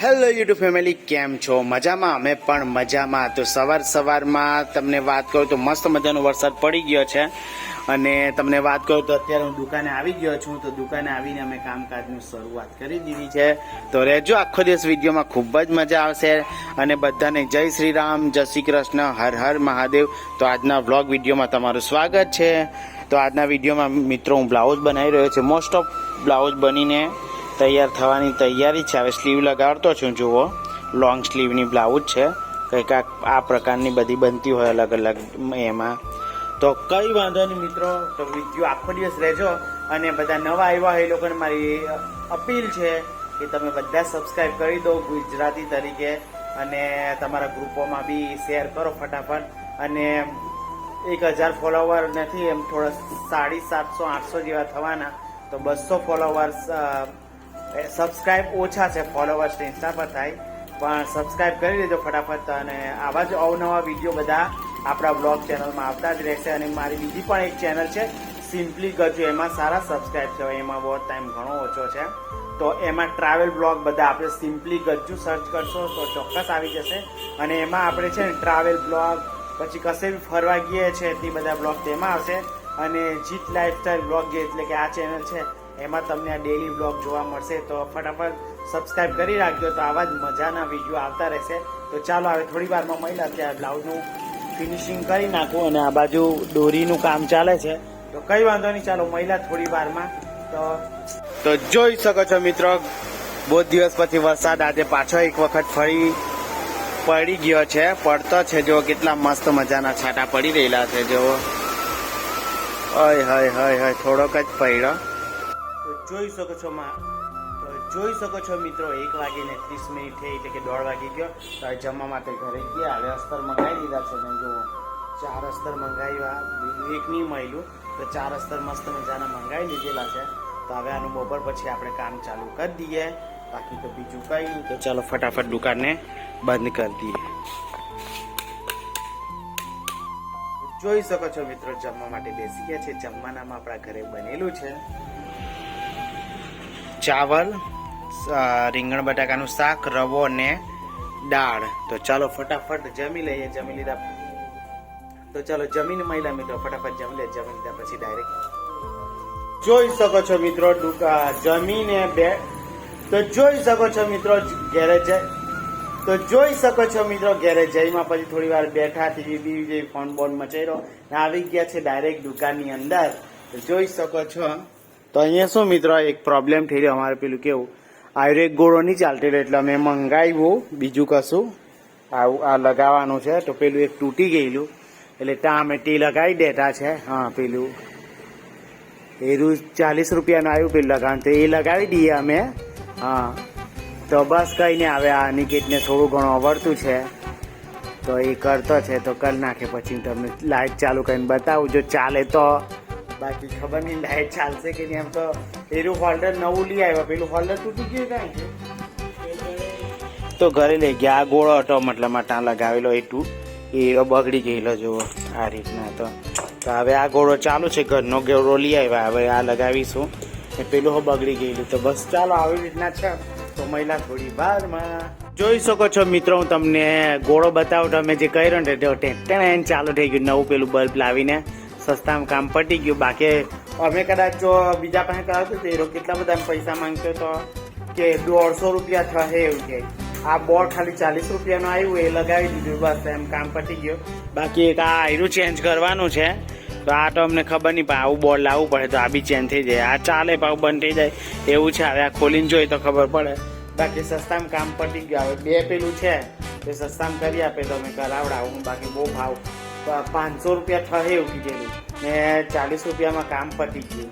Hello YouTube family કેમ છો? મજામાં? અમે પણ મજામાં. તો સવાર સવારમાં તમને વાત કરું તો મસ્ત મજાનો વરસાદ પડી ગયો છે. અને તમને વાત કરું તો અત્યારે હું દુકાને આવી ગયો છું. તો દુકાને આવીને અમે કામકાજની શરૂઆત કરી દીધી છે. તો રહેજો, આખો દિવસ વિડીયોમાં ખૂબ જ મજા આવશે. અને બધાને જય શ્રી રામ, જય શ્રી કૃષ્ણ, હર હર મહાદેવ. તો આજના વ્લોગ વિડીયોમાં તમારું સ્વાગત છે. તો આજના વિડીયોમાં મિત્રો હું બ્લાઉઝ બનાવી રહ્યો છું. મોસ્ટ ઓફ બ્લાઉઝ બનીને તૈયાર થવાની તૈયારી છે. હવે સ્લીવ લગાડતો છું, જુઓ. લોંગ સ્લીવની બ્લાઉઝ છે. કંઈક આ પ્રકારની બધી બનતી હોય અલગ અલગ એમાં. તો કઈ વાંધો નહીં મિત્રો. તો વીડિયો આખો દિવસ રહેજો. અને બધા નવા આવ્યા હોય એ લોકોને મારી અપીલ છે કે તમે બધા સબસ્ક્રાઇબ કરી દો ગુજરાતી તરીકે. અને તમારા ગ્રુપોમાં બી શેર કરો ફટાફટ. અને એક હજાર ફોલોવર નથી, એમ થોડા સાડી સાતસો, આઠસો જેવા થવાના. તો બસો ફોલોવર્સ સબસ્ક્રાઇબ ઓછા છે ફોલોવર્સ ઇન્સ્ટા પર થાય, પણ સબસ્ક્રાઈબ કરી દેજો ફટાફટ અને આવા જ અવનવા વીડિયો બધા આપણા બ્લોગ ચેનલમાં આવતા જ રહેશે અને મારી બીજી પણ એક ચેનલ છે સિમ્પલી ગજુ એમાં સારા સબસ્ક્રાઈબ છે. એમાં બહુ ટાઈમ ઘણો ઓછો છે. તો એમાં ટ્રાવેલ બ્લોગ બધા આપણે સિમ્પલી ગજ્જુ સર્ચ કરશો તો ચોક્કસ આવી જશે. અને એમાં આપણે છે ને ટ્રાવેલ બ્લોગ પછી કશે બી ફરવા ગઈએ છે તે બધા બ્લોગ તેમાં આવશે. અને જીત લાઈફસ્ટાઈલ બ્લોગ જે એટલે કે આ ચેનલ છે એમાં તમને આ ડેલી બ્લોગ જોવા મળશે. તો ફટાફટ સબસ્ક્રાઈબ કરી રાખજો. તો આવા જ મજાના વીડિયો આવતા રહેશે. તો ચાલો હવે થોડી વારમાં મહિલા ત્યાં બ્લાઉઝનું ફિનિશિંગ કરી નાખું અને આ બાજુ દોરીનું કામ ચાલે છે. તો કઈ વાંધો નહીં, ચાલો મહિલા થોડી વારમાં. તો તો જોઈ શકો છો મિત્રો બહુ દિવસ પછી વરસાદ આજે પાછો એક વખત ફરી પડી ગયો છે. પડતો છે જો કેટલા મસ્ત મજાના છાંટા પડી રહેલા છે જો હય હય હય હય, થોડોક જ પડ્યો. તો જોઈ શકો છો માં. જોઈ શકો છો મિત્રો, એક વાગીને ત્રીસ મિનિટ થઈ એટલે કે દોઢ વાગી ગયો. તો જમવા માટે ઘરે ગયા, હવે અસ્તર મંગાવી દીધા છે. મેં જુઓ ચાર અસ્તર મંગાવ્યા. એક નહીં મળ્યું. તો ચાર અસ્તર મસ્ત મજાના મંગાવી લીધેલા છે. તો હવે આનું બપોર પછી આપણે કામ ચાલુ કરી દઈએ. બાકી તો બીજું કંઈ નહીં. તો ચાલો ફટાફટ દુકાનને બંધ કરી દઈએ. જોઈ શકો છો મિત્રો, જમવા માટે બેસી ગયા છે. જમવાનામાં આપણા ઘરે બનેલું છે. ચાવલ રીંગણ બટાકાનું શાક, રવો ને દાળ. તો ચાલો ફટાફટ જમી લઈએ, જમી લીધા. તો ચાલો જમીન મહિલા મિત્રો, ફટાફટ જમી લે, જમી લીધા પછી ડાયરેક્ટ જોઈ શકો છો મિત્રો જમીને બે, તો જોઈ શકો છો મિત્રો ઘેરે જઈ, તો જોઈ શકો છો મિત્રો, ઘેરે જઈમાં પછી થોડી વાર બેઠા, ટીવી બીવી ફોન બોન મચાઈ ને આવી ગયા છે ડાયરેક્ટ દુકાનની અંદર. તો જોઈ શકો છો તો અહીંયા શું મિત્રો, એક પ્રોબ્લેમ થઈ રહ્યો અમારે પેલું કેવું, આયુર્વેદ ગોળો નહીં ચાલતી રહ્યો એટલે અમે મંગાવ્યું, બીજું કશું. આવું, આ લગાવવાનું છે, તો પેલું એક તૂટી ગયેલું. એટલે ત્યાં અમે ટી લગાવી દેતા છે, હા, પેલું. એરું ચાલીસ રૂપિયાનું આવ્યું પેલું લગાવવાનું, તો એ લગાવી દઈએ અમે, હા. તો બસ કઈ નહીં આવે આ નિકેટને થોડું ઘણું આવડતું છે. તો એ કરતો છે, તો કરી નાખે પછી તમને લાઈટ ચાલુ કરીને બતાવું, જો ચાલે તો બાકી ખબર નહીં, લાઈટ ચાલશે કે નહીં એમ તો એનું હોલ્ડર નવું લઈ આવ્યો. પેલું હોલ્ડર તૂટી ગયું કાંઈ? તો ઘરે લઈ ગયા. આ ગોળો હતો, મતલબ ત્યાં લગાવેલો એ ટુ એ બગડી ગયેલો, જુઓ. આ રીતના તો. તો હવે આ ગોળો ચાલુ છે ઘરનો. ગોળો લઈ આવ્યા. હવે આ લગાવીશું. ને પેલું બગડી ગયેલું. તો બસ ચાલો, આવી રીતના છે. તો મહિલા થોડી વારમાં. જોઈ શકો છો મિત્રો, હું તમને ગોળો બતાવું. તમે જે કર્યો ને ટેન, ચાલુ થઈ ગયું. નવું પેલું બલ્બ લાવીને. સસ્તામાં કામ પટી ગયું. બાકી અમે કદાચ જો બીજા પાસે કરાવતું તો એ લોકો કેટલા બધા પૈસા માંગતો તો કે દોઢસો રૂપિયા થશે એવું કે. આ બોર્ડ ખાલી ચાલીસ રૂપિયાનું આવ્યું, એ લગાવી દીધું, બસ એમ કામ પટી ગયું. બાકી એક આ આયરું ચેન્જ કરવાનું છે. તો આ તો અમને ખબર નહીં, પણ આવું બોર્ડ લાવવું પડે તો આ બી ચેન્જ થઈ જાય. આ ચાલે પાછું બંધ થઈ જાય. એવું છે, હવે આ ખોલીને જોઈએ તો ખબર પડે. બાકી સસ્તામાં કામ પટી ગયું. હવે બે પેલું છે, તે સસ્તામાં કરી આપે તો અમે કરાવડાવું. બાકી બહુ ભાવ પાંચસો રૂપિયા થશે એવું કીધેલું ને ચાલીસ રૂપિયામાં કામ પતી ગયું.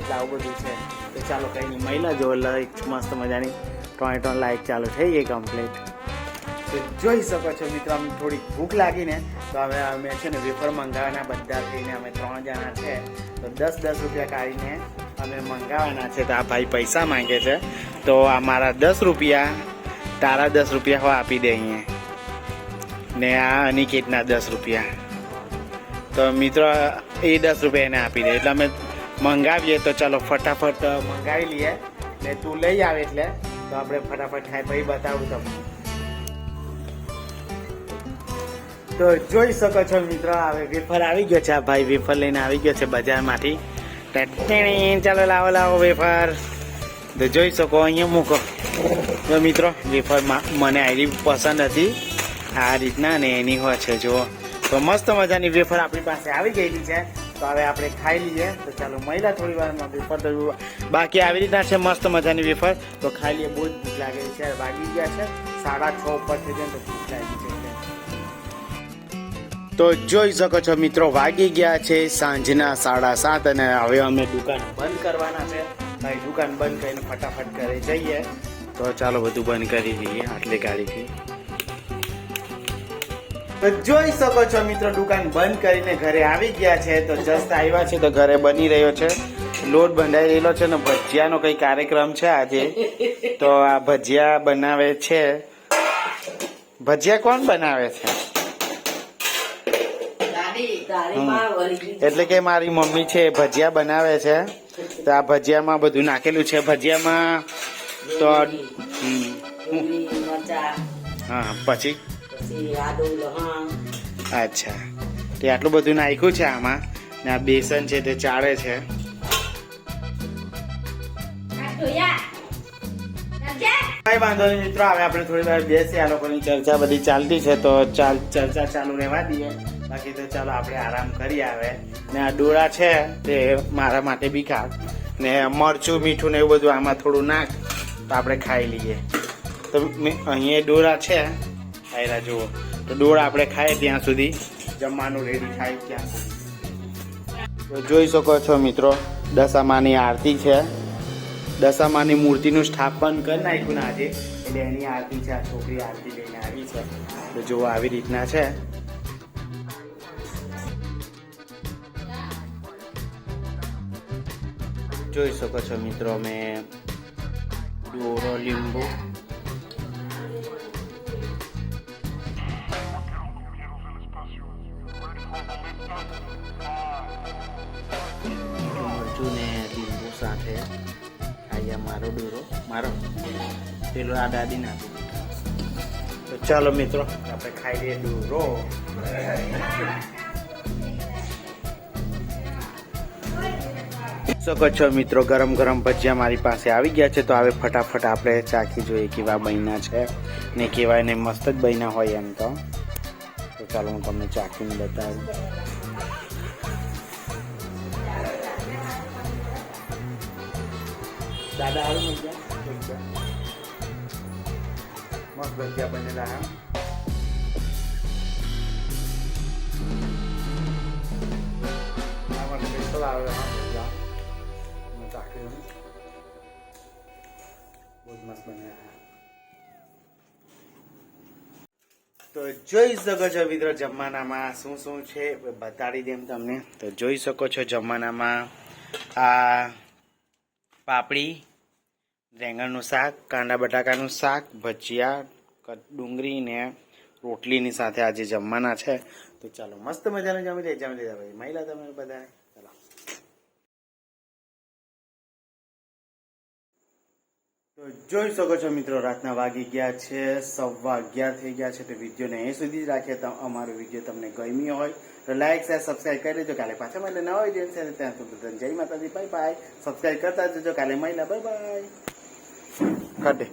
એટલે આવું બધું છે. તો ચાલો કંઈ નહીં. મહિલા જો લાઈટ મસ્ત મજાની. ત્રણે ત્રણ લાઈટ ચાલુ થઈ ગઈ કમ્પ્લીટ તો જોઈ શકો છો મિત્રો અમને થોડી ભૂખ લાગીને. તો હવે અમે છે ને વેફર મંગાવવાના બધા થઈને અમે ત્રણ જણા છે. તો દસ દસ રૂપિયા કાઢીને અમે મંગાવવાના છે. તો આ ભાઈ પૈસા માંગે છે. તો આ મારા દસ રૂપિયા, તારા દસ રૂપિયા હો આપી દે અહીંયા. ને આ અનિકેતના દસ રૂપિયા. તો મિત્રો, એ દસ રૂપિયા એને આપી દે. એટલે અમે મંગાવીએ તો ચાલો ફટાફટ મંગાવી લઈએ. ને તું લઈ આવે એટલે. તો આપણે ફટાફટ ખાઈ ભાઈ બતાવું તમને. તો જોઈ શકો છો મિત્રો હવે વેફર આવી ગયો છે. આ ભાઈ વેફર લઈને આવી ગયો છે બજારમાંથી. ચાલો લાવો લાવો વેફર. તો જોઈ શકો, અહીંયા મૂકો. તો મિત્રો વેફરમાં મને આવી પસંદ હતી. આ રીતના ને એની હોય છે, જુઓ. તો મસ્ત મજાની વેફર આપણી પાસે આવી ગયેલી છે. તો હવે આપણે ખાઈ લઈએ. તો ચાલો મહિલા થોડી વારમાં વેફર તો બાકી આવી રીતના છે મસ્ત મજાની વેફર. તો ખાઈ લઈએ, બહુ જ ભૂખ લાગેલી છે. વાગી ગયા છે. સાડા છ ઉપર થઈ જાય તો ભૂખ લાગી છે. તો જોઈ શકો છો મિત્રો, વાગી ગયા છે સાંજના સાડા સાત અને હવે અમે દુકાન બંધ કરવાના છે. ભાઈ, દુકાન બંધ કરીને ફટાફટ ઘરે જઈએ. તો ચાલો બધું બંધ કરી દઈએ આટલી ગાડીથી. તો જોઈ શકો છો મિત્રો દુકાન બંધ કરીને ઘરે આવી ગયા છે. તો જસ્ટ આવ્યા છે તો ઘરે બની રહ્યો છે. લોટ બંધાઈ રહેલો છે ને ભજીયાનો કઈ કાર્યક્રમ છે આજે. તો આ ભજીયા બનાવે છે. ભજીયા કોણ બનાવે છે? એટલે કે મારી મમ્મી છે ભજીયા બનાવે છે. તો આ ભજીયામાં બધું નાખેલું છે. ભજીયામાં તો હા પછી? અચ્છા. તે આટલું બધું નાખ્યું છે આમાં. ને આ બેસન છે તે ચાળે છે. કઈ વાંધો નહીં મિત્રો, હવે આપણે થોડી વાર બેસીએ. આ લોકોની ચર્ચા બધી ચાલતી છે, તો ચાલ, ચર્ચા ચાલુ રહેવા દઈએ. બાકી તો ચાલો આપણે આરામ કરી આવે ને આ ડોળા છે તે મારા માટે બી ખા ને મરચું, મીઠું ને એવું બધું આમાં થોડું નાખ, તો આપણે ખાઈ લઈએ. તો અહીંયા ડોળા છે. આયરા જુઓ. તો દોડ આપણે ખાઈએ ત્યાં સુધી. જમવાનું રેડી થાય ત્યાં સુધી. જોઈ શકો છો મિત્રો, દશામાની આરતી છે. દશામાની મૂર્તિનું સ્થાપન કરી નાખ્યું ને આજે. એટલે એની આરતી છે, આ છોકરી આરતી લઈને આવી છે. તો જુઓ આવી રીતના છે. જોઈ શકો છો મિત્રો મેં દોરો લીંબુ ને લીંબુ સાથે ખાઈએ મારો ડોરો. મારો? પેલો આ દાદી ના તો ચાલો મિત્રો, આપણે ખાઈ લઈએ ડોરો. શકો છો મિત્રો, ગરમ ગરમ ભજીયા મારી પાસે આવી ગયા છે, તો હવે ફટાફટ આપણે ચાખી જોઈએ કેવા બન્યા છે ને કેવાય ને મસ્ત જ બન્યા હોય એમ તો ચાલો હું તમને ચાખીને બતાવું. દાદા આવે મજા મસ્ત ભજીયા બનેલા હા આવે હા ભજીયા મેં ચાખ્યું બહુ જ મસ્ત બન્યા તો જોઈ શકો છો મિત્રો જમવાનામાં શું શું છે, બતાડી દેમ તમને. તો જોઈ શકો છો જમવાનામાં આ પાપડી, રેંગણનું શાક, કાંદા બટાકાનું શાક, ભજીયા ડુંગળી ને રોટલીની સાથે આજે જમવાના છે. તો ચાલો મસ્ત મજાનું જમી લે જમી લીધા ભાઈ મહિલા તમે બધા ચાલો જોઈ શકો છો મિત્રો, રાતના વાગી ગયા છે, સવા અગિયાર થઈ ગયા છે, તો વિડીયોને અહીં સુધી જ રાખીએ. તો અમારો વીડિયો તમને ગમી હોય તો લાઈક, શેર સબસ્ક્રાઈબ કરી દેજો. કાલે પાછા મળે નવા વીડિયો છે ત્યાં સુધી જય માતાજી. Bye bye. સબસ્ક્રાઈબ કરતા જજો કાલે મહિલા બાય બાય. કાઢે.